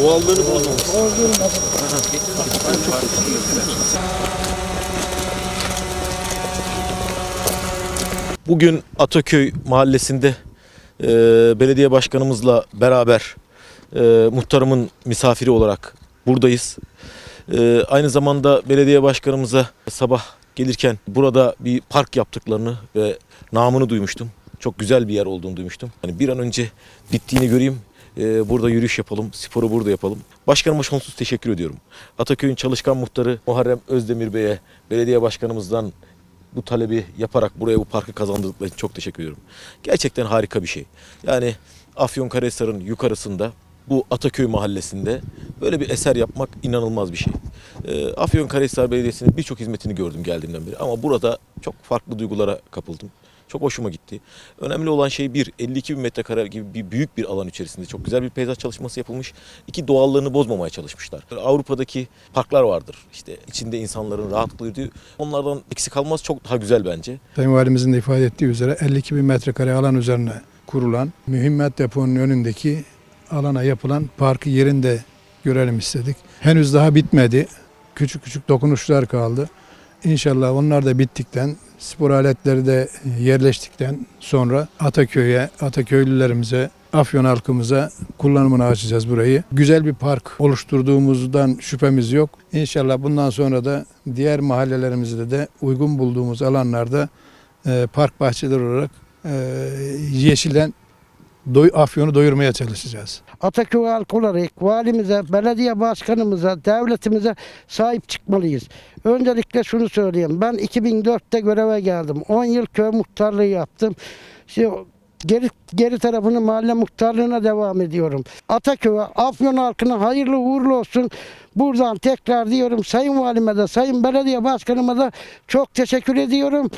Doğallığını bozmamış. Bugün Ataköy mahallesinde e, belediye başkanımızla beraber e, muhtarımın misafiri olarak buradayız. E, aynı zamanda belediye başkanımıza sabah gelirken burada bir park yaptıklarını ve namını duymuştum. Çok güzel bir yer olduğunu duymuştum. Hani bir an önce bittiğini göreyim. e, burada yürüyüş yapalım, sporu burada yapalım. Başkanıma sonsuz teşekkür ediyorum. Ataköy'ün çalışkan muhtarı Muharrem Özdemir Bey'e, belediye başkanımızdan bu talebi yaparak buraya bu parkı kazandırdıkları için çok teşekkür ediyorum. Gerçekten harika bir şey. Yani Afyonkarahisar'ın yukarısında bu Ataköy mahallesinde böyle bir eser yapmak inanılmaz bir şey. Ee, Afyonkarahisar Belediyesi'nin birçok hizmetini gördüm geldiğimden beri ama burada çok farklı duygulara kapıldım. Çok hoşuma gitti. Önemli olan şey bir, 52 bin metrekare gibi bir büyük bir alan içerisinde çok güzel bir peyzaj çalışması yapılmış. İki doğallığını bozmamaya çalışmışlar. Avrupa'daki parklar vardır. İşte içinde insanların rahatlıkla yürüdüğü. Onlardan eksik kalmaz çok daha güzel bence. Sayın Valimizin de ifade ettiği üzere 52 bin metrekare alan üzerine kurulan mühimmet deponun önündeki alana yapılan parkı yerinde görelim istedik. Henüz daha bitmedi. Küçük küçük dokunuşlar kaldı. İnşallah onlar da bittikten, spor aletleri de yerleştikten sonra Ataköy'e, Ataköylülerimize, Afyon halkımıza kullanımını açacağız burayı. Güzel bir park oluşturduğumuzdan şüphemiz yok. İnşallah bundan sonra da diğer mahallelerimizde de uygun bulduğumuz alanlarda e, park bahçeleri olarak e, yeşilden doy, Afyon'u doyurmaya çalışacağız. Ataköy halkı olarak valimize, belediye başkanımıza, devletimize sahip çıkmalıyız. Öncelikle şunu söyleyeyim. Ben 2004'te göreve geldim. 10 yıl köy muhtarlığı yaptım. Şimdi geri, geri tarafını mahalle muhtarlığına devam ediyorum. Ataköy'e, Afyon halkına hayırlı uğurlu olsun. Buradan tekrar diyorum Sayın Valime de, Sayın Belediye Başkanıma da çok teşekkür ediyorum.